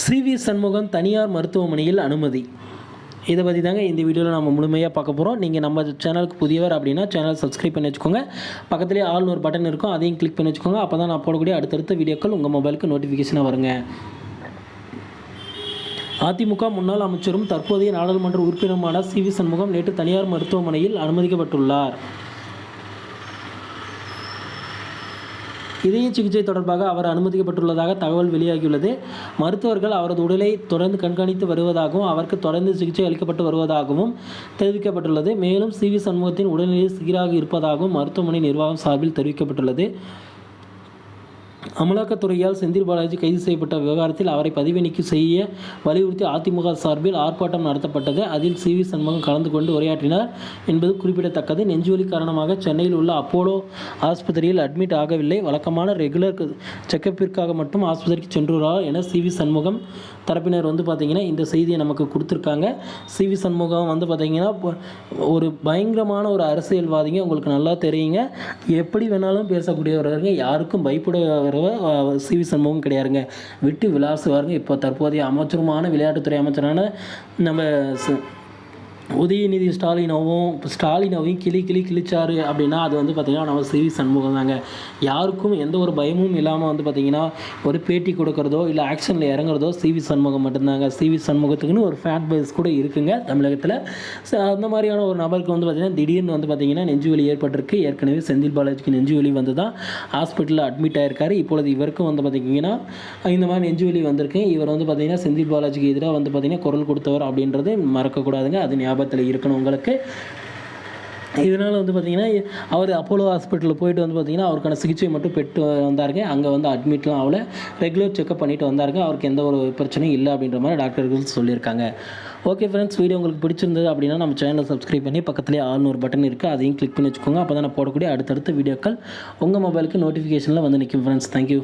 CV Shanmugam தனியார் மருத்துவமனையில் அனுமதி. இதை பற்றி தாங்க இந்த வீடியோவில் நம்ம முழுமையாக பார்க்க போகிறோம் நீங்கள் நம்ம சேனலுக்கு புதியவர் அப்படின்னா சேனல் சப்ஸ்கிரைப் பண்ணி வச்சுக்கோங்க. பக்கத்துலேயே ஆள்னு ஒரு பட்டன் இருக்கும். அதையும் கிளிக் பண்ணி வச்சுக்கோங்க. அப்போ தான் நான் போடக்கூடிய அடுத்தடுத்த வீடியோக்கள் உங்கள் மொபைலுக்கு நோட்டிஃபிகேஷனாக வருங்க. அதிமுக முன்னாள் அமைச்சரும் தற்போதைய நாடாளுமன்ற உறுப்பினருமான சி வி சண்முகம் நேற்று தனியார் மருத்துவமனையில் அனுமதிக்கப்பட்டுள்ளார். இதய சிகிச்சை தொடர்பாக அவர் அனுமதிக்கப்பட்டுள்ளதாக தகவல் வெளியாகியுள்ளது. மருத்துவர்கள் அவரது உடலை தொடர்ந்து கண்காணித்து வருவதாகவும் அவருக்கு தொடர்ந்து சிகிச்சை அளிக்கப்பட்டு வருவதாகவும் தெரிவிக்கப்பட்டுள்ளது. மேலும் சி வி சண்முகத்தின் உடல்நிலை சீராக இருப்பதாகவும் மருத்துவமனை நிர்வாகம் சார்பில் தெரிவிக்கப்பட்டுள்ளது. அமலாக்கத்துறையால் செந்தில் பாலாஜி கைது செய்யப்பட்ட விவகாரத்தில் அவரை பதவி நீக்கம் செய்ய வலியுறுத்தி அதிமுக சார்பில் ஆர்ப்பாட்டம் நடத்தப்பட்டது. அதில் சி. வி. சண்முகம் கலந்து கொண்டு உரையாற்றினார் என்பது குறிப்பிடத்தக்கது. நெஞ்சுவலி காரணமாக சென்னையில் உள்ள அப்போலோ ஆஸ்பத்திரியில் அட்மிட் ஆகவில்லை. வழக்கமான ரெகுலர் செக்கப்பிற்காக மட்டும் ஆஸ்பத்திரிக்கு சென்றுள்ளார் என சி. வி. சண்முகம் தரப்பினர் வந்து பார்த்திங்கன்னா இந்த செய்தியை நமக்கு கொடுத்துருக்காங்க. சி வி சண்முகம் வந்து பார்த்திங்கன்னா ஒரு பயங்கரமான ஒரு அரசியல்வாதிங்க. உங்களுக்கு நல்லா தெரியுங்க. எப்படி வேணாலும் பேசக்கூடியவருங்க யாருக்கும் பயப்படுறவர் சி வி சண்முகம் கிடையாதுங்க. விட்டு விளாசுவாருங்க. இப்போ தற்போதைய அமைச்சருமான விளையாட்டுத்துறை அமைச்சரான நம்ம ச- உதயநிதி ஸ்டாலினாவும் ஸ்டாலினாவையும் கிளி கிளி கிழிச்சாரு அப்படின்னா அது வந்து பார்த்திங்கன்னா நம்ம சிவி சண்முகம் தாங்க. யாருக்கும் எந்த ஒரு பயமும் இல்லாமல் வந்து பார்த்திங்கன்னா ஒரு பேட்டி கொடுக்கறதோ இல்லை ஆக்ஷனில் இறங்குறதோ சிவி சண்முகம் மட்டும்தாங்க. சிவி சண்முகத்துக்குன்னு ஒரு ஃபேன் பேஸ் கூட இருக்குங்க தமிழகத்தில். ஸோ அந்த மாதிரியான ஒரு நபருக்கு வந்து பார்த்திங்கன்னா திடீர்னு வந்து பார்த்திங்கன்னா நெஞ்சுவலி ஏற்பட்டிருக்கு. ஏற்கனவே செந்தில் பாலாஜிக்கு நெஞ்சுவலி வந்து தான் ஹாஸ்பிட்டலில் அட்மிட் ஆயிருக்காரு. இப்பொழுது இவருக்கும் வந்து பார்த்திங்கன்னா இந்த மாதிரி நெஞ்சுவலி வந்திருக்கு. இவர் வந்து பார்த்திங்கன்னா செந்தில் பாலாஜிக்கு எதிராக வந்து பார்த்திங்கன்னா குரல் கொடுத்தவர் அப்படின்றது மறக்கக்கூடாதுங்க அது ஞாபகம் ஞாபகத்தில் இருக்கணும் உங்களுக்கு. இதனால் வந்து பார்த்திங்கன்னா அவர் அப்போலோ ஹாஸ்பிட்டலில் போயிட்டு வந்து பார்த்திங்கன்னா அவருக்கான சிகிச்சை மட்டும் பெற்று வந்தாருங்க. அங்கே வந்து அட்மிட்லாம் ஆகல. ரெகுலர் செக்அப் பண்ணிட்டு வந்தாருங்க. அவருக்கு எந்த ஒரு பிரச்சனையும் இல்லை அப்படின்ற மாதிரி டாக்டர்கள் சொல்லியிருக்காங்க. ஓகே ஃப்ரெண்ட்ஸ் வீடியோ உங்களுக்கு பிடிச்சிருந்தது அப்படின்னா நம்ம சேனலை சப்ஸ்கிரைப் பண்ணி பக்கத்துலேயே ஆள்னு பட்டன் இருக்குது அதையும் கிளிக் பண்ணி வச்சுக்கோங்க. அப்போ தான் நான் போடக்கூடிய அடுத்தடுத்த வீடியோக்கள் உங்கள் மொபைலுக்கு நோட்டிஃபிகேஷனில் வந்து நிற்கும் ஃப்ரெண்ட்ஸ் தேங்க்யூ